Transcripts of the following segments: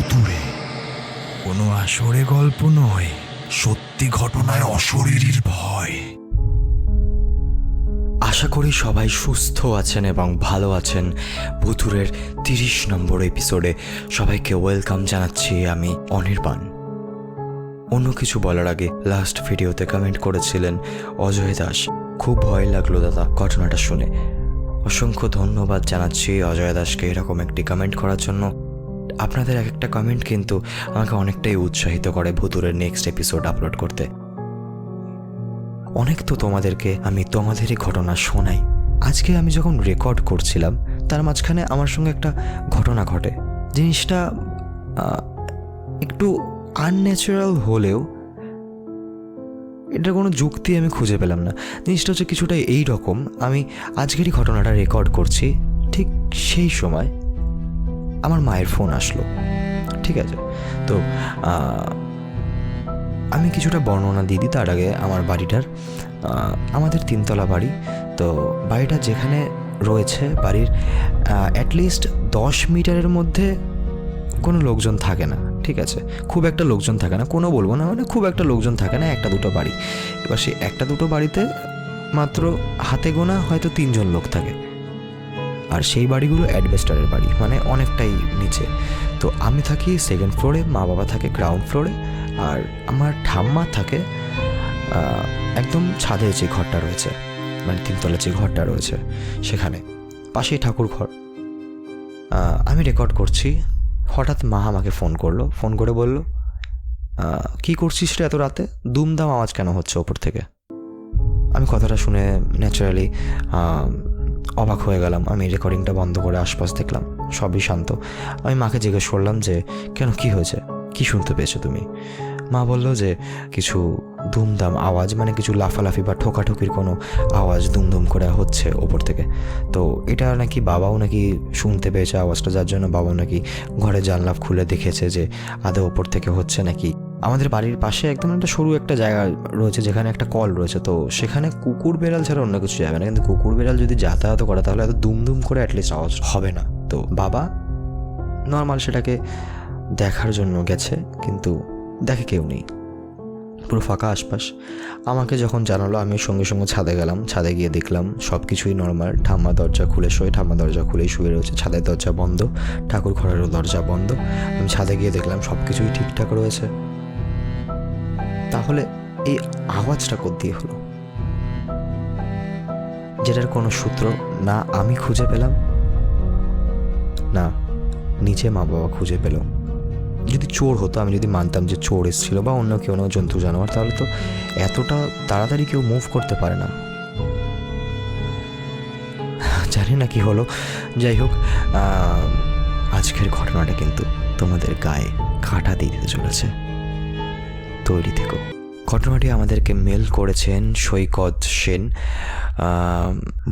ভুতুরে কোনো আসরে গল্প নয়, সত্যি ঘটনায় অশরীরীর ভয়। আশা করি সবাই সুস্থ আছেন এবং ভালো আছেন। ভুতুরের তিরিশ নম্বর এপিসোডে সবাইকে ওয়েলকাম জানাচ্ছি আমি অনির্বাণ। অন্য কিছু বলার আগে লাস্ট ভিডিওতে কমেন্ট করেছিলেন অজয় দাস। খুব ভয় লাগল দাদা ঘটনাটা শুনে। অসংখ্য ধন্যবাদ জানাচ্ছি অজয় দাসকে এরকম একটি কমেন্ট করার জন্য। আপনাদের এক একটা কমেন্ট কিন্তু আমাকে অনেকটাই উৎসাহিত করে ভুতুরের নেক্সট এপিসোড আপলোড করতে। অনেক তো তোমাদেরকে আমি তোমাদেরই ঘটনা শোনাই। আজকে আমি যখন রেকর্ড করছিলাম, তার মাঝখানে আমার সঙ্গে একটা ঘটনা ঘটে। জিনিসটা একটু আনন্যাচারাল হলেও এটার কোনো যুক্তি আমি খুঁজে পেলাম না। জিনিসটা হচ্ছে কিছুটা এই রকম আমি আজকেরই ঘটনাটা রেকর্ড করছি ঠিক সেই সময়। আমার মায়ের ফোন আসলো, ঠিক আছে? তো আমি কিছুটা বর্ণনা দিয়ে দিই, তার আগে আমার বাড়িটার আমাদের তিনতলা বাড়ি। তো, বাড়িটা যেখানে রয়েছে, বাড়ির অ্যাটলিস্ট দশ মিটারের মধ্যে কোনো লোকজন থাকে না, ঠিক আছে? খুব একটা লোকজন থাকে না, কোনো বলব না মানে খুব একটা লোকজন থাকে না, একটা দুটো বাড়ি। এবার সেই একটা দুটো বাড়িতে মাত্র হাতে গোনা হয়তো তিনজন লোক থাকে। আর সেই বাড়িগুলো অ্যাডভেস্টারের বাড়ি মানে অনেকটাই নিচে। তো আমি থাকি সেকেন্ড ফ্লোরে মা বাবা থাকে গ্রাউন্ড ফ্লোরে আর আমার ঠাম্মা থাকে একদম ছাদে যে ঘরটা রয়েছে মানে তিনতলা যে ঘরটা রয়েছে সেখানে, পাশেই ঠাকুর ঘর। আমি রেকর্ড করছি, হঠাৎ মা আমাকে ফোন করল ফোন করে বলল কি করছিস রে এত রাতে? দুমদাম আওয়াজ কেন হচ্ছে ওপর থেকে? আমি কথাটা শুনে ন্যাচারালি অবাক হয়ে গেলাম। আমি রেকর্ডিংটা বন্ধ করে আশপাশ দেখলাম। সবই শান্ত। আমি মাকে জিজ্ঞেস করলাম যে, কেন, কি হয়েছে? কি শুনতে পেয়েছ তুমি? মা বলল যে, কিছু ধুমধাম আওয়াজ মানে কিছু লাফালাফি বা ঠোকাঠুকির কোনো আওয়াজ দুমদুম করে হচ্ছে ওপর থেকে। তো এটা নাকি বাবাও নাকি শুনতে পেয়েছে আওয়াজটা, যার জন্য বাবাও নাকি ঘরে জানলা খুলে দেখেছে যে, আদৌ ওপর থেকে হচ্ছে নাকি আমাদের বাড়ির পাশে একদম একটা সরু একটা জায়গা রয়েছে, যেখানে একটা কল রয়েছে। তো সেখানে কুকুর বেড়াল ছাড়া অন্য কিছু যাবে না। কিন্তু কুকুর বেড়াল যদি যাতায়াত করে, তাহলে এত দুমদুম করে অ্যাটলিস্ট আওয়াজ হবে না। তো বাবা নর্মাল সেটাকে দেখার জন্য গেছে, কিন্তু দেখে কেউ নেই। পুরো ফাঁকা আশপাশ। আমাকে যখন জানালো, আমি সঙ্গে সঙ্গে ছাদে গেলাম। ছাদে গিয়ে দেখলাম সব কিছুই নর্মাল ঠাম্মা দরজা খুলে শোয় ঠাম্মা দরজা খুলেই শুয়ে রয়েছে। ছাদের দরজা বন্ধ, ঠাকুর ঘরেরও দরজা বন্ধ। আমি ছাদে গিয়ে দেখলাম সব কিছুই ঠিকঠাক রয়েছে। তাহলে এই আওয়াজটা দিয়ে হলো। যেটার কোনো সূত্র, না আমি খুঁজে পেলাম, না নিচে মা বাবা খুঁজে পেল। যদি চোর হতো, আমি যদি মানতাম যে চোর এসেছিল বা অন্য কেউ কোনো জন্তু, জানোয়ার, তাহলে তো এতটা তাড়াতাড়ি কেউ মুভ করতে পারে না। জানি না কি হলো। যাই হোক আজকের ঘটনাটা কিন্তু তোমাদের গায়ে কাটা দিয়ে দিতে চলেছে। তৈরি থেকো। ঘটনাটি আমাদেরকে মেল করেছেন সৈকত সেন।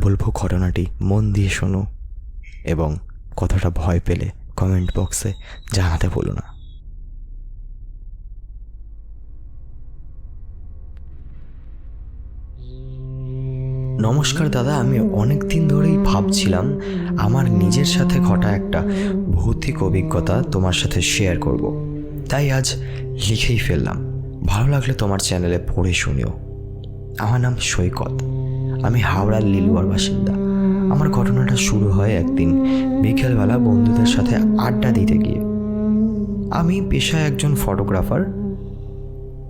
বলব ঘটনাটি মন দিয়ে শোনো এবং কথাটা ভয় পেলে কমেন্ট বক্সে জানাতে ভুলো না। নমস্কার দাদা, আমি অনেক দিন ধরেই ভাবছিলাম আমার নিজের সাথে ঘটা একটা ভৌতিক অভিজ্ঞতা তোমার সাথে শেয়ার করব। তাই আজ লিখেই ফেললাম। ভালো লাগলে তোমার চ্যানেলে পড়ে শুনিও। আমার নাম সৈকত। আমি হাওড়ার লিলুয়ার বাসিন্দা। আমার ঘটনাটা শুরু হয় একদিন বিকেলবেলা বন্ধুদের সাথে আড্ডা দিতে গিয়ে। আমি পেশায় একজন ফটোগ্রাফার।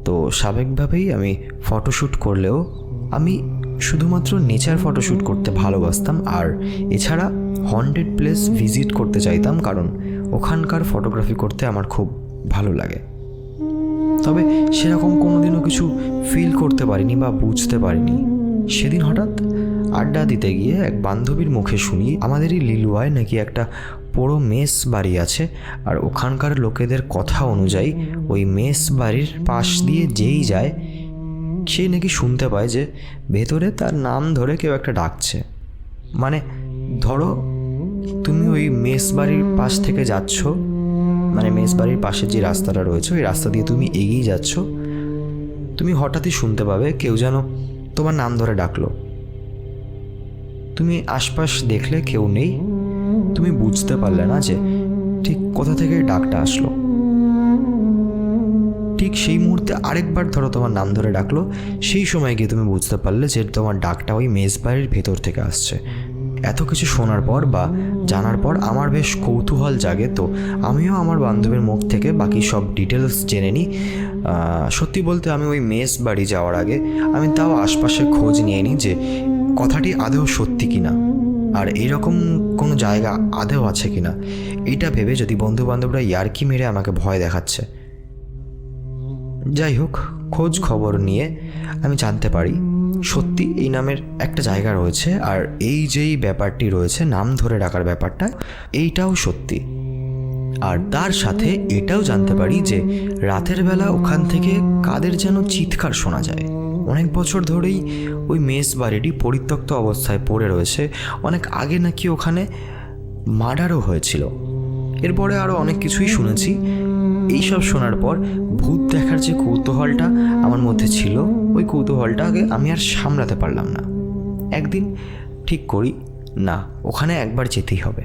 তো স্বাভাবিকভাবেই আমি ফটোশ্যুট করলেও আমি শুধুমাত্র নেচার ফটোশ্যুট করতে ভালোবাসতাম আর এছাড়া হন্টেড প্লেস ভিজিট করতে চাইতাম কারণ ওখানকার ফটোগ্রাফি করতে আমার খুব ভালো লাগে। তবে সেরকম কোনোদিনও কিছু ফিল করতে পারিনি বা বুঝতে পারিনি। সেদিন হঠাৎ আড্ডা দিতে গিয়ে এক বান্ধবীর মুখে শুনি, আমাদেরই লিলুয়ায় নাকি একটা বড় মেস বাড়ি আছে আর ওখানকার লোকেদের কথা অনুযায়ী ওই মেস বাড়ির পাশ দিয়ে যেই যায়, সে নাকি শুনতে পায় যে ভেতরে তার নাম ধরে কেউ একটা ডাকছে। মানে ধরো, তুমি ওই মেস বাড়ির পাশ থেকে যাচ্ছ মানে মেস বাড়ির পাশে যে রাস্তাটা রয়েছে, ওই রাস্তা দিয়ে তুমি এগিয়ে যাচ্ছ। তুমি হঠাৎই শুনতে পাবে কেউ যেন তোমার নাম ধরে ডাকলো। তুমি আশপাশ দেখলে কেউ নেই। তুমি বুঝতে পারলে না যে ঠিক কোথা থেকে ডাকটা আসলো। ঠিক সেই মুহূর্তে আরেকবার ধরো তোমার নাম ধরে ডাকলো, সেই সময় গিয়ে তুমি বুঝতে পারলে যে তোমার ডাকটা ওই মেজ বাড়ির ভেতর থেকে আসছে। এত কিছু শোনার পর বা জানার পর আমার বেশ কৌতূহল জাগে। তো আমিও আমার বান্ধবীর মুখ থেকে বাকি সব ডিটেলস জেনে নিই। সত্যি বলতে আমি ওই মেস বাড়ি যাওয়ার আগে আমি তাও আশপাশে খোঁজ নিয়ে নিই যে কথাটি আদৌ সত্যি কিনা। আর এরকম কোনো জায়গা আদেও আছে কিনা, এটা ভেবে যদি বন্ধু বান্ধবরা ইয়ার্কি মেরে আমাকে ভয় দেখাচ্ছে। যাই হোক, খোঁজ খবর নিয়ে আমি জানতে পারি সত্যি এই নামের একটা জায়গা রয়েছে আর এই যেই ব্যাপারটি রয়েছে, নাম ধরে ডাকার ব্যাপারটা, এইটাও সত্যি। আর তার সাথে এটাও জানতে পারি যে রাতের বেলা ওখান থেকে কাদের যেন চিৎকার শোনা যায়। অনেক বছর ধরেই ওই মেস বাড়িটি পরিত্যক্ত অবস্থায় পড়ে রয়েছে। অনেক আগে নাকি ওখানে মার্ডারও হয়েছিল। এরপরে আরও অনেক কিছুই শুনেছি। এইসব শোনার পর ভূত দেখার যে কৌতূহলটা আমার মধ্যে ছিল, ওই কৌতূহলটাকে আমি আর সামলাতে পারলাম না। একদিন ঠিক করি, না, ওখানে একবার যেতেই হবে।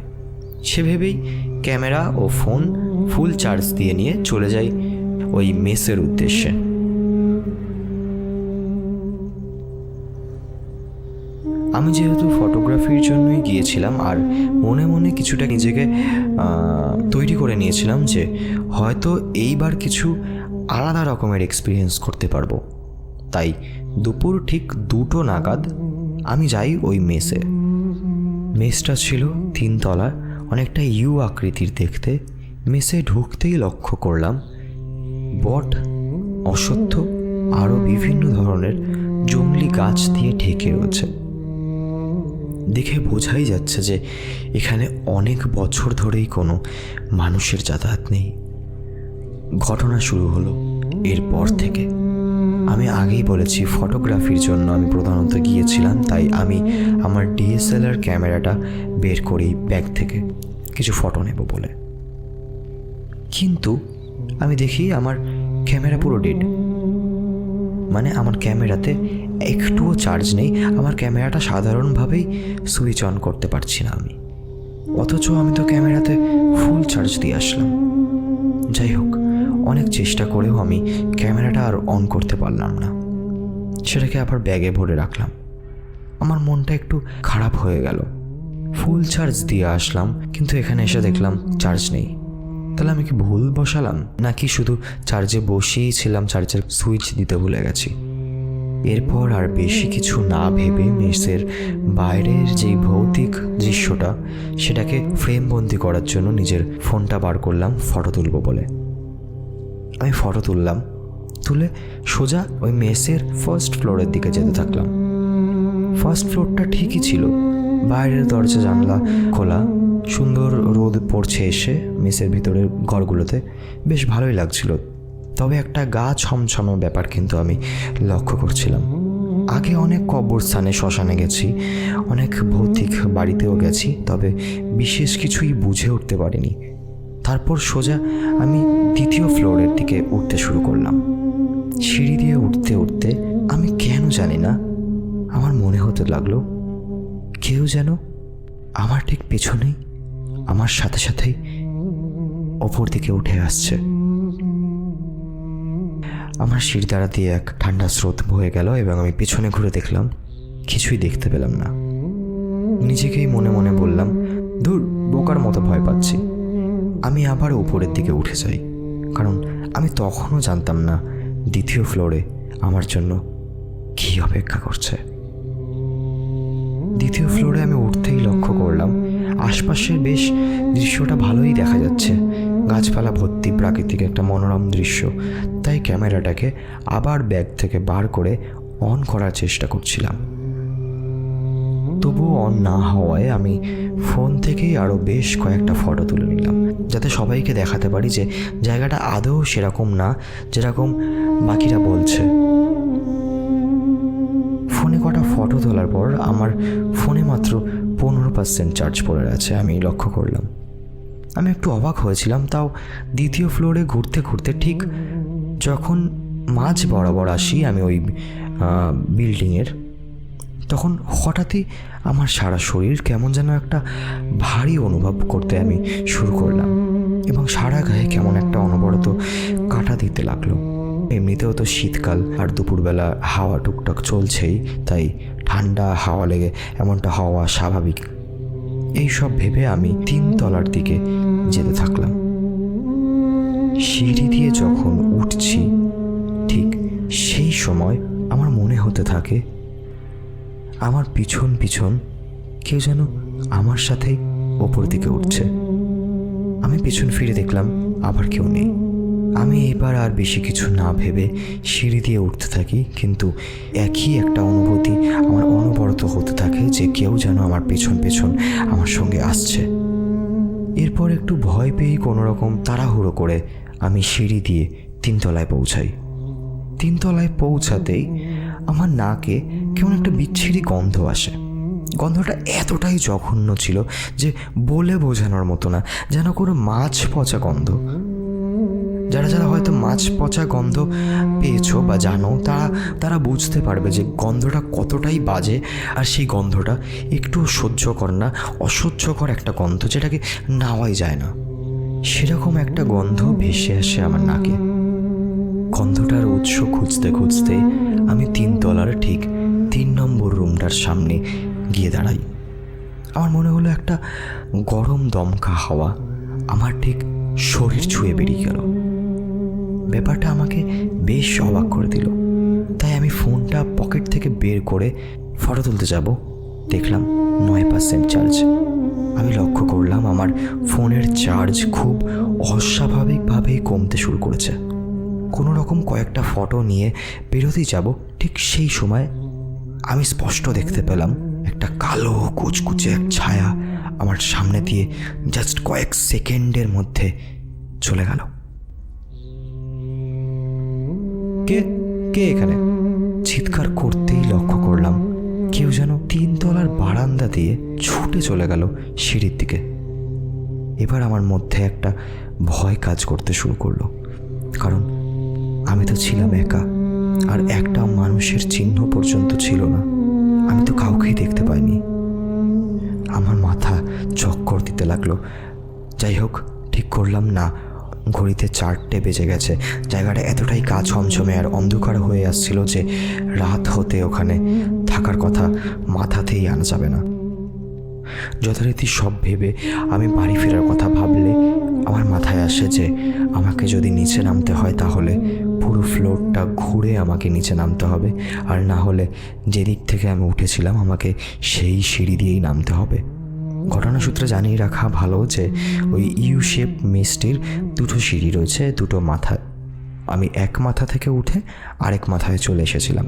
সে ভেবেই ক্যামেরা ও ফোন ফুল চার্জ দিয়ে নিয়ে চলে যাই ওই মেসের উদ্দেশ্যে। আমি যেহেতু ফটোগ্রাফির জন্যই গিয়েছিলাম, আর মনে মনে কিছুটা নিজেকে তৈরি করে নিয়েছিলাম যে হয়তো এইবার কিছু আলাদা রকমের এক্সপিরিয়েন্স করতে পারব। তাই দুপুর ঠিক দুটো নাগাদ আমি যাই ওই মেসে। মেসটা ছিল তিনতলা, অনেকটা ইউ আকৃতির দেখতে। মেসে ঢুকতেই লক্ষ্য করলাম, বট অসত্য আরও বিভিন্ন ধরনের জংলি গাছ দিয়ে ঢেকে রয়েছে। দেখে বোঝাই যাচ্ছে যে এখানে অনেক বছর ধরেই কোনো মানুষের যাতায়াত নেই। ঘটনা শুরু হলো এরপর থেকে। আমি আগেই বলেছি ফটোগ্রাফির জন্য আমি প্রধানত গিয়েছিলাম, তাই আমি আমার ডিএসএলআর ক্যামেরাটা বের করি ব্যাগ থেকে। কিছু ফটো নেব বলে। কিন্তু আমি দেখি আমার ক্যামেরা পুরো ডেড মানে আমার ক্যামেরাতে একটুও চার্জ নেই। আমার ক্যামেরাটা সাধারণভাবেই সুইচ অন করতে পারছি না আমি। অথচ আমি তো ক্যামেরাতে ফুল চার্জ দিয়ে আসলাম। যাই হোক, অনেক চেষ্টা করেও আমি ক্যামেরাটা আর অন করতে পারলাম না। সেটাকে আবার ব্যাগে ভরে রাখলাম। আমার মনটা একটু খারাপ হয়ে গেল। ফুল চার্জ দিয়ে আসলাম, কিন্তু এখানে এসে দেখলাম চার্জ নেই। তাহলে আমি কি ভুল বসালাম? নাকি শুধু চার্জে বসিয়েই ছিলাম চার্জের সুইচ দিতে ভুলে গেছি? এরপর আর বেশি কিছু না ভেবে মেসের বাইরের যেই ভৌতিক দৃশ্যটা, সেটাকে ফ্রেমবন্দি করার জন্য নিজের ফোনটা বার করলাম ফটো তুলব বলে। আমি ফটো তুললাম, তুলে সোজা ওই মেসের ফার্স্ট ফ্লোরের দিকে যেতে থাকলাম। ফার্স্ট ফ্লোরটা ঠিকই ছিল, বাইরের দরজা জানলা খোলা, সুন্দর রোদ পড়ছে এসে মেসের ভিতরের ঘরগুলোতে, বেশ ভালোই লাগছিল। তবে একটা গা ছমছমে ব্যাপার কিন্তু আমি লক্ষ্য করছিলাম। আগে অনেক কবরস্থানে শ্মশানে গেছি, অনেক ভৌতিক বাড়িতেও গেছি, তবে বিশেষ কিছুই বুঝে উঠতে পারিনি। তারপর সোজা আমি দ্বিতীয় ফ্লোরের দিকে উঠতে শুরু করলাম। সিঁড়ি দিয়ে উঠতে উঠতে আমি কেন জানি না, আমার মনে হতে লাগল, কেউ যেন আমার ঠিক পেছনেই, আমার সাথে সাথেই ওপর দিকে উঠে আসছে। আমার সিঁড়ি দ্বারা দিয়ে এক ঠান্ডা স্রোত বয়ে গেল এবং আমি পেছনে ঘুরে দেখলাম, কিছুই দেখতে পেলাম না। নিজেকেই মনে মনে বললাম, ধুর, বোকার মতো ভয় পাচ্ছি। আমি আবার উপরের দিকে উঠে যাই, কারণ আমি তখনও জানতাম না দ্বিতীয় ফ্লোরে আমার জন্য কী অপেক্ষা করছে। দ্বিতীয় ফ্লোরে আমি উঠতেই লক্ষ্য করলাম আশপাশের বেশ দৃশ্যটা ভালোই দেখা যাচ্ছে। গাছপালা ভর্তি প্রাকৃতিক একটা মনোরম দৃশ্য। তাই ক্যামেরাটাকে আবার ব্যাগ থেকে বার করে অন করার চেষ্টা করছিলাম। তবুও অন না হওয়ায় আমি ফোন থেকেই আরও বেশ কয়েকটা ফটো তুলে নিলাম, যাতে সবাইকে দেখাতে পারি যে জায়গাটা আদৌ সেরকম না, যেরকম বাকিরা বলছে। ফোনে কটা ফটো তোলার পর আমার ফোনে মাত্র পনেরো পার্সেন্ট চার্জ পড়ে আছে, আমি লক্ষ্য করলাম। আমি একটু অবাক হয়েছিলাম, তাও দ্বিতীয় ফ্লোরে ঘুরতে ঘুরতে ঠিক যখন মাঝ বরাবর আসি আমি ওই বিল্ডিংয়ের তখন হঠাৎই আমার সারা শরীর কেমন যেন একটা ভারী অনুভব করতে আমি শুরু করলাম এবং সারা গায়ে কেমন একটা অনবরত কাটা দিতে লাগল। এমনিতেও তো শীতকাল আর দুপুরবেলা হাওয়া টুকটাক চলছেই, তাই ঠান্ডা হাওয়া লেগে এমনটা হওয়া স্বাভাবিক। এই সব ভেবে আমি তিন তলার দিকে যেতে থাকলাম। সিঁড়ি দিয়ে যখন উঠছি, ঠিক সেই সময় আমার মনে হতে থাকে, আমার পিছন পিছন কেউ যেন আমার সাথে ওপর দিকে উঠছে। আমি পিছন ফিরে দেখলাম, আবার কেউ নেই। আমি এবার আর বেশি কিছু না ভেবে সিঁড়ি দিয়ে উঠতে থাকি, কিন্তু একই একটা অনুভূতি আমার অনবরত হতে থাকে যে কেউ যেন আমার পেছন পেছন আমার সঙ্গে আসছে। এরপর একটু ভয় পেয়েই কোনো রকম তাড়াহুড়ো করে আমি সিঁড়ি দিয়ে তিনতলায় পৌঁছাই। তিনতলায় পৌঁছাতেই আমার নাকে কেমন একটা বিচ্ছিরি গন্ধ আসে। গন্ধটা এতটাই জঘন্য ছিল যে বলে বোঝানোর মতো না, যেন কোনো মাছ পচা গন্ধ। যারা যারা হয়তো মাছ পচা গন্ধ পেয়েছ বা জানো, তারা তারা বুঝতে পারবে যে গন্ধটা কতটাই বাজে। আর সেই গন্ধটা একটু সহ্যকর না, অসহ্যকর একটা গন্ধ যেটাকে নেওয়াই যায় না। সেরকম একটা গন্ধ ভেসে আসে আমার নাকে। গন্ধটার উৎস খুঁজতে খুঁজতে আমি তিন তলার ঠিক তিন নম্বর রুমটার সামনে গিয়ে দাঁড়াই। আমার মনে হলো একটা গরম দমকা হাওয়া আমার ঠিক শরীর ছুঁয়ে বেরিয়ে গেল। ব্যাপারটা আমাকে বেশ অবাক করে দিল। তাই আমি ফোনটা পকেট থেকে বের করে ফটো তুলতে যাব। দেখলাম নয় পার্সেন্ট চার্জ আমি লক্ষ্য করলাম আমার ফোনের চার্জ খুব অস্বাভাবিকভাবেই কমতে শুরু করেছে। কোনো রকম কয়েকটা ফটো নিয়ে বেরোতেই যাব ঠিক সেই সময় আমি স্পষ্ট দেখতে পেলাম একটা কালো, কুচকুচে এক ছায়া আমার সামনে দিয়ে জাস্ট কয়েক সেকেন্ডের মধ্যে চলে গেল। কে কে এখানে? চিৎকার করতেই লক্ষ্য করলাম কেউ যেন তিনতলার বারান্দা দিয়ে ছুটে চলে গেল সিঁড়ির দিকে। এবার আমার মধ্যে একটা ভয় কাজ করতে শুরু করল, কারণ আমি তো ছিলাম একা আর একটা মানুষের চিহ্ন পর্যন্ত ছিল না। আমি তো কাউকেই দেখতে পাইনি। আমার মাথা চক্কর দিতে লাগল। যাই হোক, ঠিক করলাম না। ঘড়িতে চারটে বেজে গেছে। জায়গাটা এতটাই গা ছমছমে আর অন্ধকার হয়ে আসছিল যে রাত হতে ওখানে থাকার কথা মাথাতেই আনা যাবে না। যথারীতি সব ভেবে আমি বাড়ি ফেরার কথা ভাবলে আমার মাথায় আসে যে আমাকে যদি নিচে নামতে হয় তাহলে পুরো ফ্লোরটা ঘুরে আমাকে নিচে নামতে হবে। আর না হলে যেদিক থেকে আমি উঠেছিলাম আমাকে সেই সিঁড়ি দিয়েই নামতে হবে। ঘটনাসূত্রে জানিয়ে রাখা ভালো যে ওই ইউ শেপ মেসটির দুটো সিঁড়ি রয়েছে, দুটো মাথা। আমি এক মাথা থেকে উঠে আরেক মাথায় চলে এসেছিলাম।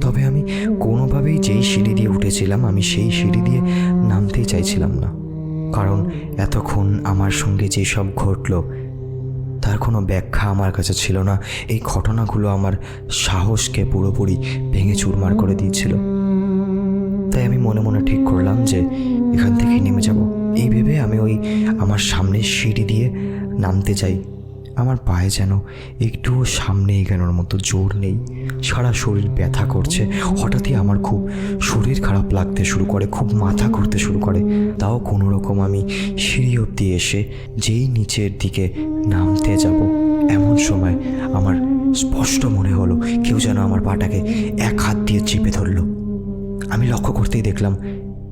তবে আমি কোনোভাবেই যেই সিঁড়ি দিয়ে উঠেছিলাম, আমি সেই সিঁড়ি দিয়ে নামতেই চাইছিলাম না। কারণ এতক্ষণ আমার সঙ্গে যেসব ঘটলো, তার কোনো ব্যাখ্যা আমার কাছে ছিল না। এই ঘটনাগুলো আমার সাহসকে পুরোপুরি ভেঙে চুরমার করে দিয়েছিল। তাই আমি মনে মনে ঠিক করলাম যে এখান থেকেই নেমে যাব। এই ভেবে আমি ওই আমার সামনে সিঁড়ি দিয়ে নামতে যাই আমার পায়ে যেন একটুও সামনে এগানোর মতো জোর নেই। সারা শরীর ব্যথা করছে। হঠাৎই আমার খুব শরীর খারাপ লাগতে শুরু করে, খুব মাথা ঘুরতে শুরু করে। তাও কোনো রকম আমি সিঁড়ি অব্দি এসে যেই নিচের দিকে নামতে যাব। এমন সময় আমার স্পষ্ট মনে হলো, কেউ যেন আমার পাটাকে এক হাত দিয়ে চেপে ধরলো। আমি লক্ষ্য করতেই দেখলাম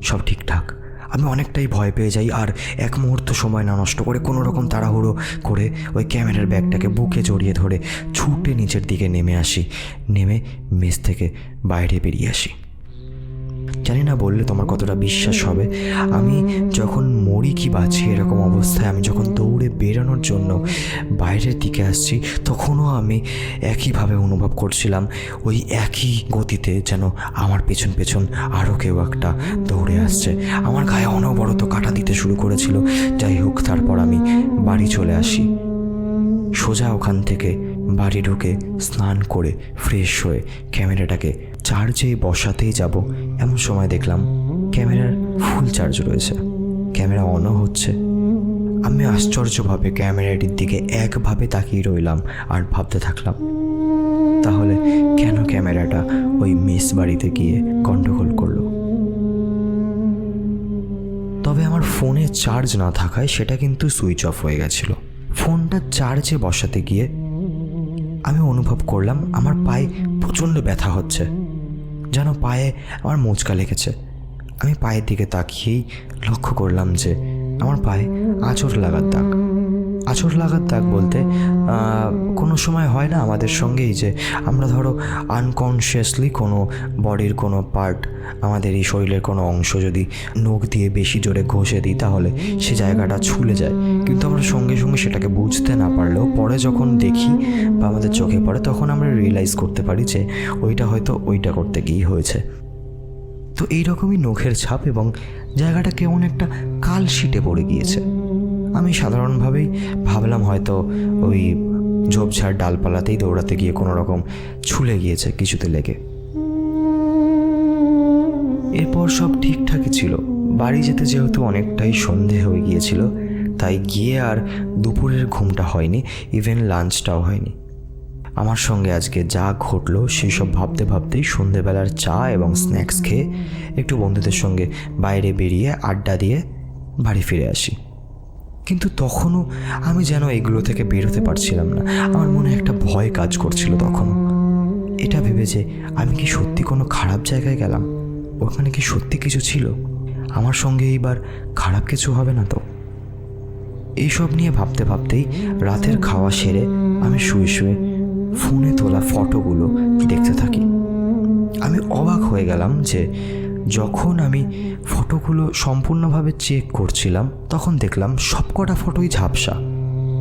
সব ঠিকঠাক। আমি অনেকটাই ভয় পেয়ে যাই আর এক মুহূর্ত সময় না নষ্ট করে কোনো রকম তাড়াহুড়ো করে ওই ক্যামেরার ব্যাগটাকে বুকে জড়িয়ে ধরে ছুটে নিচের দিকে নেমে আসি। নেমে মেস থেকে বাইরে বেরিয়ে আসি। জানি না বললে তোমার কতটা বিশ্বাস হবে। আমি যখন মরি কি বাঁচি এরকম অবস্থায়, আমি যখন দৌড়ে বেরোনোর জন্য বাইরের দিকে আসছি, তখনও আমি একইভাবে অনুভব করছিলাম, ওই একই গতিতে যেন আমার পেছন পেছন আরও কেউ একটা দৌড়ে আসছে। আমার গায়ে অনবরত কাটা দিতে শুরু করেছিল। যাই হোক, তারপর আমি বাড়ি চলে আসি। সোজা ওখান থেকে বাড়ি ঢুকে স্নান করে ফ্রেশ হয়ে ক্যামেরাটাকে চার্জে বসাতেই যাব, এমন সময় দেখলাম ক্যামেরার ফুল চার্জ রয়েছে। ক্যামেরা অনও হচ্ছে। আমি আশ্চর্যভাবে ক্যামেরাটির দিকে একভাবে তাকিয়ে রইলাম আর ভাবতে থাকলাম, তাহলে কেন ক্যামেরাটা ওই মেস বাড়িতে গিয়ে গন্ডগোল করল? তবে আমার ফোনে চার্জ না থাকায় সেটা কিন্তু সুইচ অফ হয়ে গেছিল। ফোনটা চার্জে বসাতে গিয়ে আমি অনুভব করলাম আমার পায়ে প্রচণ্ড ব্যথা হচ্ছে। যেন পায়ে আমার মোচকা লেগেছে। আমি পায়ের দিকে তাকিয়েই লক্ষ্য করলাম যে আমার পায়ে আঁচড় লাগার দাগ। আঁচড় লাগার দাগ বলতে কোনো সময় হয় না আমাদের সঙ্গেই যে আমরা ধরো আনকনসিয়াসলি কোনো বডির কোনো পার্ট আমাদের এই শরীরের কোনো অংশ যদি নখ দিয়ে বেশি জোরে ঘষে দিই তাহলে সে জায়গাটা ছুলে যায়। কিন্তু আমরা সঙ্গে সঙ্গে সেটাকে বুঝতে না পারলেও পরে যখন দেখি বা আমাদের চোখে পড়ে তখন আমরা রিয়েলাইজ করতে পারি যে ওইটা হয়তো ওইটা করতে গিয়েই হয়েছে। তো এইরকমই নখের ছাপ এবং জায়গাটা কেমন একটা কাল শিটে পড়ে গিয়েছে। আমি সাধারণভাবেই ভাবলাম হয়তো ওই ঝোপঝাড় ডালপালাতেই দৌড়াতে গিয়ে কোনো রকম ছুলে গিয়েছে কিছুতে লেগে। এরপর সব ঠিকঠাকই ছিল। বাড়ি যেতে যেহেতু অনেকটাই সন্ধে হয়ে গিয়েছিল, তাই গিয়ে আর দুপুরের ঘুমটা হয়নি, ইভেন লাঞ্চটাও হয়নি। আমার সঙ্গে আজকে যা ঘটলো সেই সব ভাবতে ভাবতেই সন্ধেবেলার চা এবং স্ন্যাক্স খেয়ে একটু বন্ধুদের সঙ্গে বাইরে বেরিয়ে আড্ডা দিয়ে বাড়ি ফিরে আসি। কিন্তু তখনও আমি যেন এগুলো থেকে বেরোতে পারছিলাম না। আমার মনে একটা ভয় কাজ করছিল তখনও। এটা ভেবে যে আমি কি সত্যি কোনো খারাপ জায়গায় গেলাম? ওখানে কি সত্যি কিছু ছিল? আমার সঙ্গে এইবার খারাপ কিছু হবে না তো? এইসব নিয়ে ভাবতে ভাবতেই রাতের খাওয়া সেরে আমি শুয়ে শুয়ে ফোনে তোলা ফটোগুলো দেখতে থাকি। আমি অবাক হয়ে গেলাম যে যখন আমি ফটোগুলো সম্পূর্ণভাবে চেক করছিলাম, তখন দেখলাম সবকটা ফটোই ঝাপসা।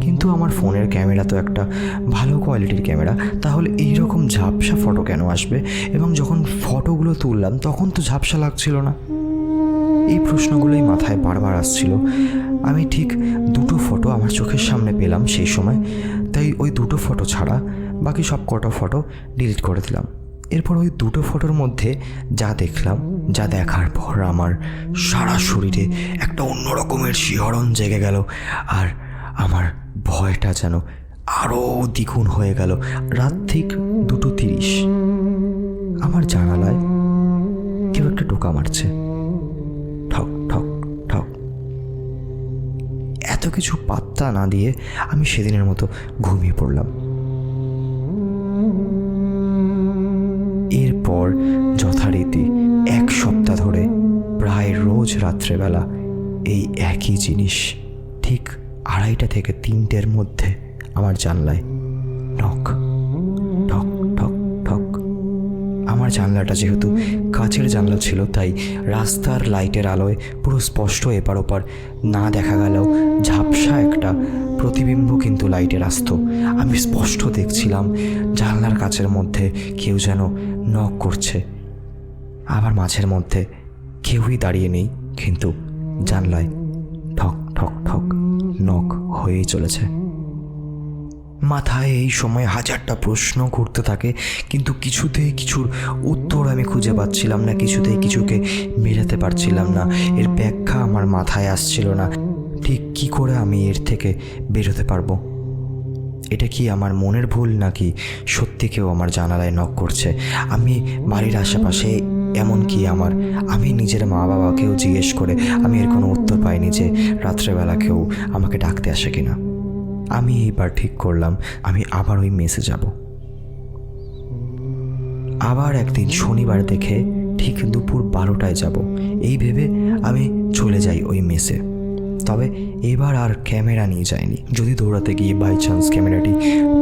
কিন্তু আমার ফোনের ক্যামেরা তো একটা ভালো কোয়ালিটির ক্যামেরা, তাহলে এই রকম ঝাপসা ফটো কেন আসবে? এবং যখন ফটোগুলো তুললাম, তখন তো ঝাপসা লাগছিল না। এই প্রশ্নগুলোই মাথায় বারবার আসছিল। আমি ঠিক দুটো ফটো আমার চোখের সামনে পেলাম সেই সময়, তাই ওই দুটো ফটো ছাড়া বাকি সব কটা ফটো ডিলিট করে দিলাম। এরপর ওই দুটো ফটোর মধ্যে যা দেখলাম, যা দেখার পর আমার সারা শরীরে একটা অন্য রকমের শিহরণ জেগে গেল আর আমার ভয়টা যেন আরও দ্বিগুণ হয়ে গেল। রাত ঠিক দুটো তিরিশ। আমার জানালায় কেউ একটা টোকা মারছে। ঠক ঠক ঠক। এত কিছু পাত্তা না দিয়ে আমি সেদিনের মতো ঘুমিয়ে পড়লাম। এরপর যথারীতি এক সপ্তাহ ধরে প্রায় রোজ রাত্রেবেলা এই একই জিনিস ঠিক আড়াইটা থেকে তিনটের মধ্যে আমার জানলায় নখ। আমার জানলাটা যেহেতু কাচের জানলা ছিল, তাই রাস্তার লাইটের আলোয় পুরো স্পষ্ট এপার ওপার না দেখা গেলেও ঝাপসা একটা প্রতিবিম্ব কিন্তু লাইটের আসতো। আমি স্পষ্ট দেখছিলাম জানলার কাছের মধ্যে কেউ যেন নক করছে। আবার মাঝের মধ্যে কেউই দাঁড়িয়ে নেই, কিন্তু জানলায় ঠক ঠক ঠক নক হয়েই চলেছে। মাথায় এই সময় হাজারটা প্রশ্ন ঘুরতে থাকে, কিন্তু কিছুতেই কিছুর উত্তর আমি খুঁজে পাচ্ছিলাম না, কিছুতেই কিছুকে মেলাতে পারছিলাম না। এর ব্যাখ্যা আমার মাথায় আসছিল না, ঠিক কি করে আমি এর থেকে বেরোতে পারব? এটা কি আমার মনের ভুল নাকি সত্যি কেউ আমার জানালায় নক করছে? আমি বাড়ির আশেপাশে এমনকি আমার, আমি নিজের মা বাবাকেও জিজ্ঞেস করে আমি এর কোনো উত্তর পাইনি যে রাত্রেবেলা কেউ আমাকে ডাকতে আসে কিনা। আমি এইবার ঠিক করলাম, আমি আবার ওই মেসে যাব। আবার একদিন শনিবার দেখে ঠিক দুপুর বারোটায় যাব। এই ভেবে আমি চলে যাই ওই মেসে। তবে এবার আর ক্যামেরা নিয়ে যায়নি যদি দৌড়াতে গিয়ে বাই চান্স ক্যামেরাটি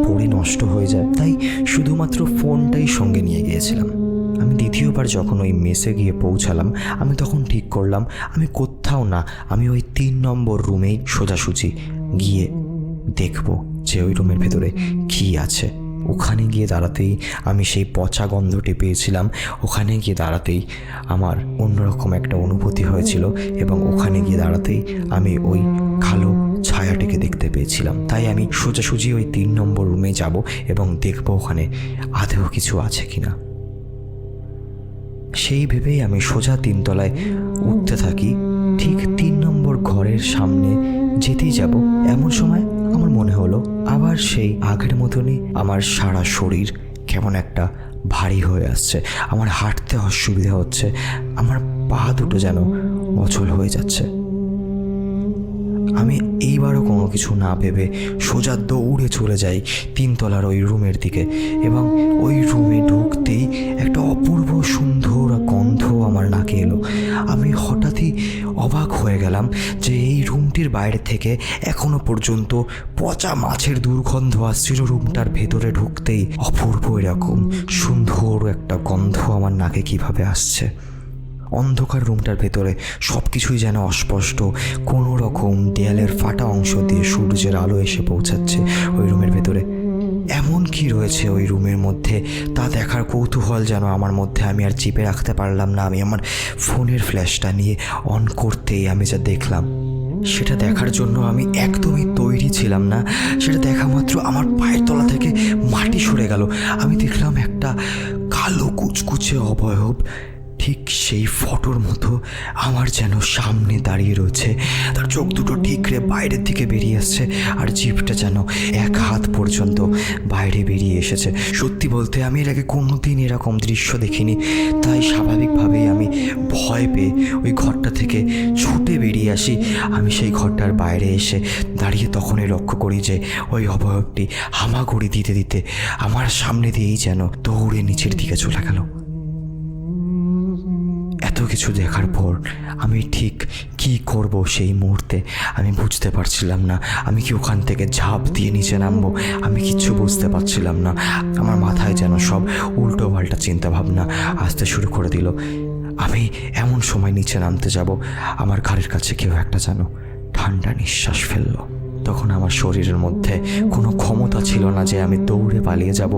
পড়ে নষ্ট হয়ে যায়, তাই শুধুমাত্র ফোনটাই সঙ্গে নিয়ে গিয়েছিলাম। আমি দ্বিতীয়বার যখন ওই মেসে গিয়ে পৌঁছালাম, আমি তখন ঠিক করলাম, আমি কোথাও না, আমি ওই তিন নম্বর রুমেই সোজাসুজি গিয়ে দেখব যে ওই রুমের ভেতরে কী আছে। ওখানে গিয়ে দাঁড়াতেই আমি সেই পচা গন্ধটি পেয়েছিলাম। ওখানে গিয়ে দাঁড়াতেই আমার অন্যরকম একটা অনুভূতি হয়েছিল এবং ওখানে গিয়ে দাঁড়াতেই আমি ওই কালো ছায়াটিকে দেখতে পেয়েছিলাম। তাই আমি সোজাসুজি ওই তিন নম্বর রুমে যাব এবং দেখব ওখানে আদেও কিছু আছে কিনা। সেই ভেবেই আমি সোজা তিনতলায় উঠতে থাকি। ঠিক তিন নম্বর ঘরের সামনে যেতেই যাব। এমন সময় আমার মনে হলো, আবার সেই আগের মতনই আমার সারা শরীর কেমন একটা ভারী হয়ে আসছে। আমার হাঁটতে অসুবিধা হচ্ছে, আমার পা দুটো যেন অচল হয়ে যাচ্ছে। আমি এইবারও কোনো কিছু না ভেবে সোজা দৌড়ে চলে যাই তিনতলার ওই রুমের দিকে এবং ওই রুমে ঢুকতেই একটা অপূর্ব সুন্দর গন্ধ আমার নাকে এলো। আমি হঠাৎই অবাক হয়ে গেলাম যে এই রুমটির বাইরে থেকে এখনও পর্যন্ত পচা মাছের দুর্গন্ধ আসছিল রুমটার ভেতরে ঢুকতেই। অপূর্ব এরকম সুন্দর একটা গন্ধ আমার নাকে কীভাবে আসছে? অন্ধকার রুমটার ভেতরে সব কিছুই যেন অস্পষ্ট। কোনো রকম দেয়ালের ফাটা অংশ দিয়ে সূর্যের আলো এসে পৌঁছাচ্ছে ওই রুমের ভেতরে। এমন কি রয়েছে ওই রুমের মধ্যে? তা দেখার কৌতূহল যেন আমার মধ্যে আমি আর চিপে রাখতে পারলাম না। আমি আমার ফোনের ফ্ল্যাশটা নিয়ে অন করতেই আমি যা দেখলাম, সেটা দেখার জন্য আমি একদমই তৈরি ছিলাম না। সেটা দেখা মাত্র আমার পায়ের তলা থেকে মাটি সরে গেল। আমি দেখলাম একটা কালো কুচকুচে অবয়ব ঠিক সেই ফটোর মতো আমার যেন সামনে দাঁড়িয়ে রয়েছে। তার চোখ দুটো ঠিকরে বাইরের দিকে বেরিয়ে আসছে আর জিভটা যেন এক হাত পর্যন্ত বাইরে বেরিয়ে এসেছে। সত্যি বলতে আমি এর আগে কোনো দিন এরকম দৃশ্য দেখিনি। তাই স্বাভাবিকভাবেই আমি ভয় পেয়ে ওই ঘরটা থেকে ছুটে বেরিয়ে আসি। আমি সেই ঘরটার বাইরে এসে দাঁড়িয়ে তখনই লক্ষ্য করি যে ওই অবয়বটি হামাগুড়ি দিতে দিতে আমার সামনে দিয়েই যেন দৌড়ে নিচের দিকে চলে গেল। এত কিছু দেখার পর আমি ঠিক কি করব সেই মুহূর্তে আমি বুঝতে পারছিলাম না। আমি কি ওখান থেকে ঝাঁপ দিয়ে নিচে নামবো? আমি কিচ্ছু বুঝতে পারছিলাম না। আমার মাথায় যেন সব উল্টো পাল্টা চিন্তা ভাবনা আসতে শুরু করে দিল। আমি এমন সময় নিচে নামতে যাব। আমার ঘাড়ের কাছে কেউ একটা যেন ঠান্ডা নিঃশ্বাস ফেলল। তখন আমার শরীরের মধ্যে কোনো ক্ষমতা ছিল না যে আমি দৌড়ে পালিয়ে যাব।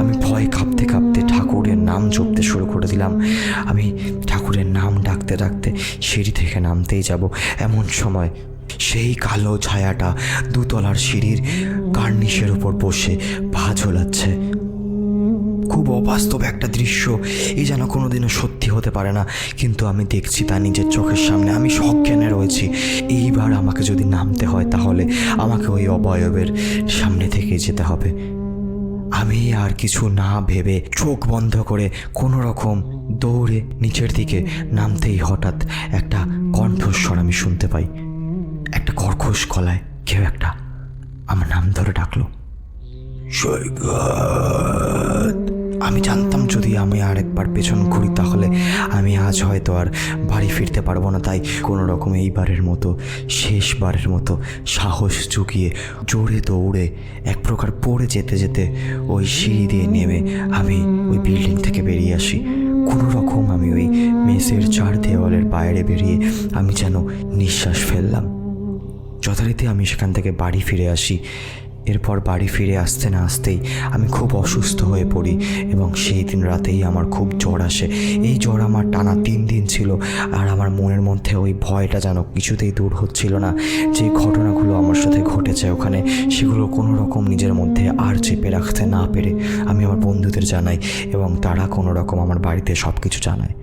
আমি ভয় কাঁপতে কাঁপতে ঠাকুরের নাম জপতে শুরু করে দিলাম। আমি ঠাকুরের নাম ডাকতে ডাকতে সিঁড়ি থেকে নামতেই যাব। এমন সময় সেই কালো ছায়াটা দুতলার সিঁড়ির কার্নিশের ওপর বসে ভা ঝোলাচ্ছে। খুব অবাস্তব একটা দৃশ্য। এই যেন কোনোদিনও সত্যি হতে পারে না। কিন্তু আমি দেখছি তা নিজের চোখের সামনে। আমি সজ্ঞানে রয়েছি। এইবার আমাকে যদি নামতে হয় তাহলে আমাকে ওই অবয়বের সামনে থেকে যেতে হবে। আমি আর কিছু না ভেবে চোখ বন্ধ করে কোনো রকম দৌড়ে নিচের দিকে নামতেই হঠাৎ একটা কণ্ঠস্বর আমি শুনতে পাই। একটা কর্কশ গলায় কেউ একটা আমার নাম ধরে ডাকলো। সৈকত আমি জানতাম যদি আমি আরেকবার পেছন ঘুরি, তাহলে আমি আজ হয়তো আর বাড়ি ফিরতে পারব না। তাই কোনো রকম এইবারের মতো, শেষবারের মতো সাহস জুগিয়ে জোরে দৌড়ে এক প্রকার পড়ে যেতে যেতে ওই সিঁড়ি দিয়ে নেমে আমি ওই বিল্ডিং থেকে বেরিয়ে আসি। কোনো রকম আমি ওই মেসের চার দেওয়ালের বাইরে বেরিয়ে আমি যেন নিঃশ্বাস ফেললাম। যথারীতি আমি সেখান থেকে বাড়ি ফিরে আসি। এরপর বাড়ি ফিরে আসতে না আসতেই আমি খুব অসুস্থ হয়ে পড়ি এবং সেই দিন রাতেই আমার খুব জ্বর আসে। এই জ্বর আমার টানা তিন দিন ছিল আর আমার মনের মধ্যে ওই ভয়টা যেন কিছুতেই দূর হচ্ছিল না। যে ঘটনাগুলো আমার সাথে ঘটেছে ওখানে, সেগুলো কোনো রকম নিজের মধ্যে আর চেপে রাখতে না পেরে আমি আমার বন্ধুদের জানাই এবং তারা কোনো রকম আমার বাড়িতে সব কিছু জানায়।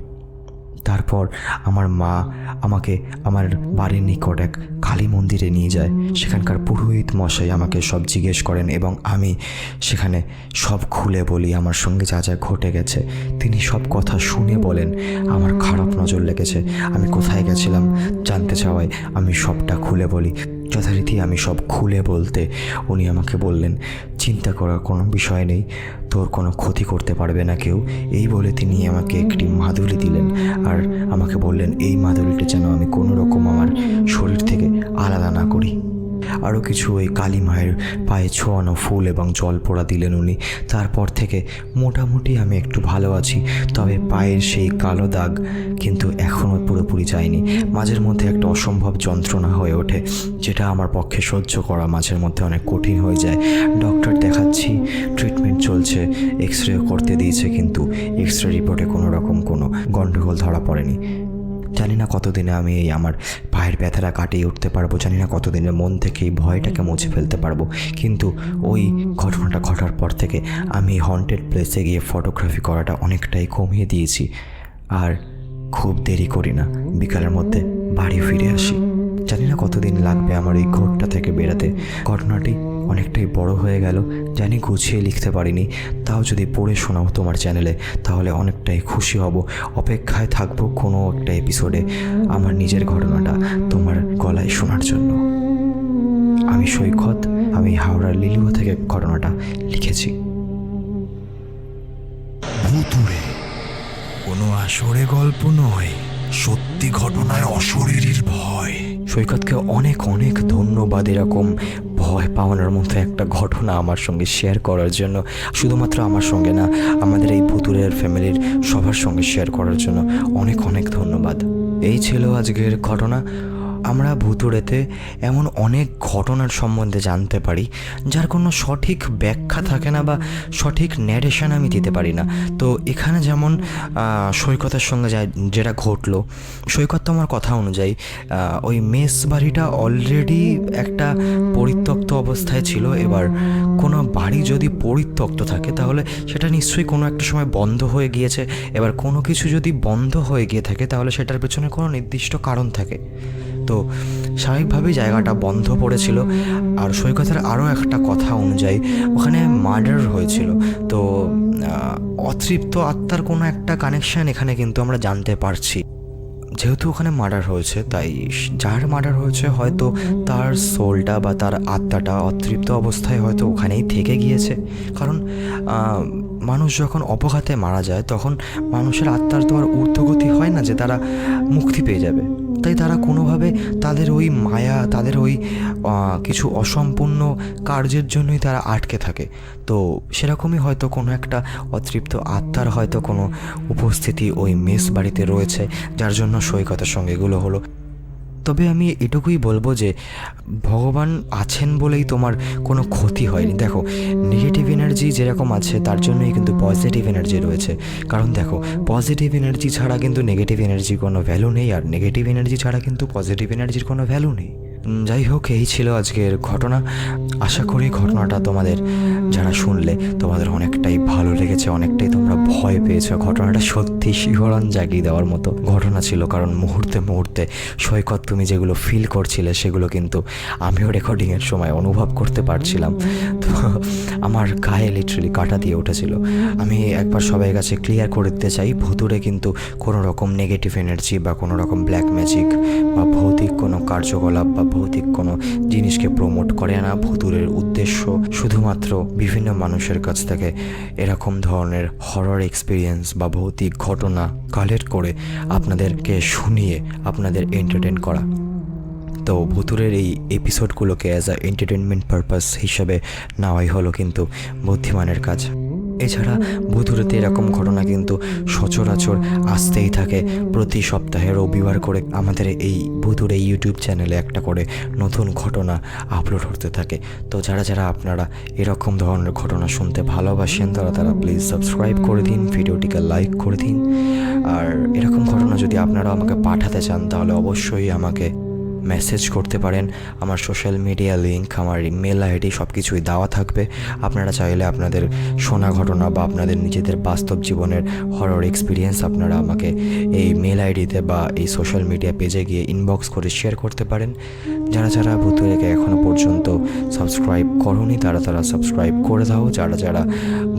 তারপর আমার মা আমাকে আমার বাড়ির নিকট এক কালী মন্দিরে নিয়ে যায়। সেখানকার পুরোহিত মশাই আমাকে সব জিজ্ঞেস করেন এবং আমি সেখানে সব খুলে বলি, আমার সঙ্গে যা যা ঘটে গেছে। তিনি সব কথা শুনে বলেন, আমার খারাপ নজর লেগেছে, আমি কোথায় গেছিলাম জানতে চাওয়ায় আমি সবটা খুলে বলি। যথারীতি আমি সব খুলে বলতে উনি আমাকে বললেন, চিন্তা করার কোনো বিষয় নেই, তোর কোনো ক্ষতি করতে পারবে না কেউ। এই বলে তিনি আমাকে একটি মাদুলি দিলেন আর আমাকে বললেন, এই মাদুলিটা যেন আমি কোনো রকম আমার শরীর থেকে আলাদা না করি। আরও কিছু ওই কালী মায়ের পায়ে ছোঁয়ানো ফুল এবং জল পোড়া দিলেন উনি। তারপর থেকে মোটামুটি আমি একটু ভালো আছি, তবে পায়ের সেই কালো দাগ কিন্তু এখনও পুরোপুরি যায়নি। মাঝের মধ্যে একটা অসম্ভব যন্ত্রণা হয়ে ওঠে, যেটা আমার পক্ষে সহ্য করা মাঝের মধ্যে অনেক কঠিন হয়ে যায়। ডক্টর দেখাচ্ছি, ট্রিটমেন্ট চলছে এক্স রে করতে দিয়েছে, কিন্তু এক্স রে রিপোর্টে কোনো রকম কোনো গণ্ডগোল ধরা পড়েনি। জানি না কতদিনে আমি এই আমার পায়ের ব্যথাটা কাটিয়ে উঠতে পারব জানি না কতদিনের মন থেকে এই ভয়টাকে মুছে ফেলতে পারব। কিন্তু ওই ঘটনাটা ঘটার পর থেকে আমি হন্টেড প্লেসে গিয়ে ফটোগ্রাফি করাটা অনেকটাই কমিয়ে দিয়েছি। আর খুব দেরি করি না, বিকালের মধ্যে বাড়ি ফিরে আসি। জানি না কতদিন লাগবে আমার এই ঘোরটা থেকে বেরাতে। ঘটনাটি অনেকটাই বড় হয়ে গেল। জানি গুছিয়ে লিখতে পারিনি। তাও যদি পড়ে শোনাও তোমার চ্যানেলে, তাহলে অনেকটাই খুশি হব। অপেক্ষায় থাকব কোনো একটা এপিসোডে আমার নিজের ঘটনাটা তোমার গলায় শোনার জন্য। আমি সৈকত, আমি হাওড়ার লিলুয়া থেকে ঘটনাটা লিখেছি। কোনো আসরে গল্প নয়। সত্যি ঘটনায় অশরীরীর ভয়। সৈকতকে অনেক অনেক ধন্যবাদ এরকম ভয় পাওয়ানোর মতো একটা ঘটনা আমার সঙ্গে শেয়ার করার জন্য। শুধুমাত্র আমার সঙ্গে না, আমাদের এই ভুতুরের ফ্যামিলির সবার সঙ্গে শেয়ার করার জন্য অনেক অনেক ধন্যবাদ। এই ছিল আজকের ঘটনা। আমরা ভুতুড়েতে এমন অনেক ঘটনার সম্বন্ধে জানতে পারি, যার কোনো সঠিক ব্যাখ্যা থাকে না বা সঠিক ন্যারেশন আমি দিতে পারি না। তো এখানে যেমন সৈকতের সঙ্গে যা যেটা ঘটলো, সৈকত তো আমার কথা অনুযায়ী ওই মেস বাড়িটা অলরেডি একটা পরিত্যক্ত অবস্থায় ছিল, এবার কোনো বাড়ি যদি পরিত্যক্ত থাকে, তাহলে সেটা নিশ্চয়ই কোনো একটা সময় বন্ধ হয়ে গিয়েছে। এবার কোনো কিছু যদি বন্ধ হয়ে গিয়ে থাকে, তাহলে সেটার পেছনে কোনো নির্দিষ্ট কারণ থাকে। তো স্বাভাবিকভাবেই জায়গাটা বন্ধ পড়েছিল। আর সৈকতের আরও একটা কথা অনুযায়ী, ওখানে মার্ডার হয়েছিল। তো অতৃপ্ত আত্মার কোনো একটা কানেকশান এখানে কিন্তু আমরা জানতে পারছি। যেহেতু ওখানে মার্ডার হয়েছে, তাই যার মার্ডার হয়েছে হয়তো তার সোলটা বা তার আত্মাটা অতৃপ্ত অবস্থায় হয়তো ওখানেই থেকে গিয়েছে। কারণ মানুষ যখন অপঘাতে মারা যায়, তখন মানুষের আত্মার তো আর ঊর্ধ্বগতি হয় না যে তারা মুক্তি পেয়ে যাবে। তাই তারা কোনোভাবে তাদের ওই মায়া, তাদের ওই কিছু অসম্পূর্ণ কার্যের জন্যই তারা আটকে থাকে। তো সেরকমই হয়তো কোনো একটা অতৃপ্ত আত্মার হয়তো কোনো উপস্থিতি ওই মেস বাড়িতে রয়েছে, যার জন্য সৈকতের সঙ্গে এগুলো হলো। তবে আমি এটুকুই বলব যে ভগবান আছেন বলেই তোমার কোনো ক্ষতি হয়নি। দেখো নেগেটিভ এনার্জি যেরকম আছে, তার জন্যই কিন্তু পজিটিভ এনার্জি রয়েছে। কারণ দেখো পজিটিভ এনার্জি ছাড়া কিন্তু নেগেটিভ এনার্জির কোনো ভ্যালু নেই, আর নেগেটিভ এনার্জি ছাড়া কিন্তু পজিটিভ এনার্জির কোনো ভ্যালু নেই। যাই হোক, এই ছিল আজকের ঘটনা। আশা করি ঘটনাটা তোমাদের, যারা শুনলে, তোমাদের অনেকটাই ভালো লেগেছে, অনেকটাই তোমরা ভয় পেয়েছে। ঘটনাটা সত্যি শিহরণ জাগিয়ে দেওয়ার মতো ঘটনা ছিল। কারণ মুহূর্তে মুহূর্তে সৈকত তুমি যেগুলো ফিল করছিলে, সেগুলো কিন্তু আমিও রেকর্ডিংয়ের সময় অনুভব করতে পারছিলাম। তো আমার গায়ে লিটারেলি কাটা দিয়ে উঠেছিল। আমি একবার সবাই কাছে ক্লিয়ার করে দিতে চাই ভুতুরে কিন্তু কোনো রকম নেগেটিভ এনার্জি বা কোনো রকম ব্ল্যাক ম্যাজিক বা ভৌতিক কোনো কার্যকলাপ বা ভৌতিক কোনো জিনিসকে প্রমোট করে না। ভুতুরের উদ্দেশ্য শুধুমাত্র বিভিন্ন মানুষের কাছ থেকে এরকম ধরনের হরর এক্সপিরিয়েন্স বা ভৌতিক ঘটনা কালেক্ট করে আপনাদেরকে শুনিয়ে আপনাদের এন্টারটেন করা। তো ভুতুরের এই এপিসোডগুলোকে অ্যাজ আ এন্টারটেনমেন্ট পারপাস হিসাবে নেওয়াই হলো কিন্তু বুদ্ধিমানের কাজ। এছাড়া ভুতুরেতে এরকম ঘটনা কিন্তু সচরাচর আসতেই থাকে। প্রতি সপ্তাহে রবিবার করে আমাদের এই ভুতুরে ইউটিউব চ্যানেলে একটা করে নতুন ঘটনা আপলোড হতে থাকে। তো যারা যারা আপনারা এরকম ধরনের ঘটনা শুনতে ভালোবাসেন, তারা তারা প্লিজ সাবস্ক্রাইব করে দিন, ভিডিওটিকে লাইক করে দিন। আর এরকম ঘটনা যদি আপনারা আমাকে পাঠাতে চান, তাহলে অবশ্যই আমাকে মেসেজ করতে পারেন। আমার সোশ্যাল মিডিয়া লিঙ্ক আমার ইমেল আইডি সব কিছুই দেওয়া থাকবে। আপনারা চাইলে আপনাদের শোনা ঘটনা বা আপনাদের নিজেদের বাস্তব জীবনের হরর এক্সপিরিয়েন্স আপনারা আমাকে এই মেল আইডিতে বা এই সোশ্যাল মিডিয়া পেজে গিয়ে ইনবক্স করে শেয়ার করতে পারেন। যারা যারা ভূতুরেকে এখনও পর্যন্ত সাবস্ক্রাইব করনি, তারা তারা সাবস্ক্রাইব করে দাও। যারা যারা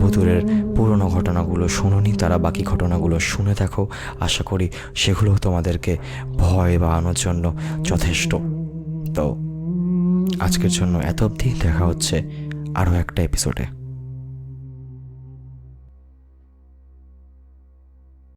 ভূতুরের পুরনো ঘটনাগুলো শোনোনি, তারা বাকি ঘটনাগুলো শুনে দেখো। আশা করি সেগুলো তোমাদেরকে ভয় বা আনোর জন্য যথেষ্ট। তো আজকের জন্য এত অবধি। দেখা হচ্ছে আরও একটা এপিসোডে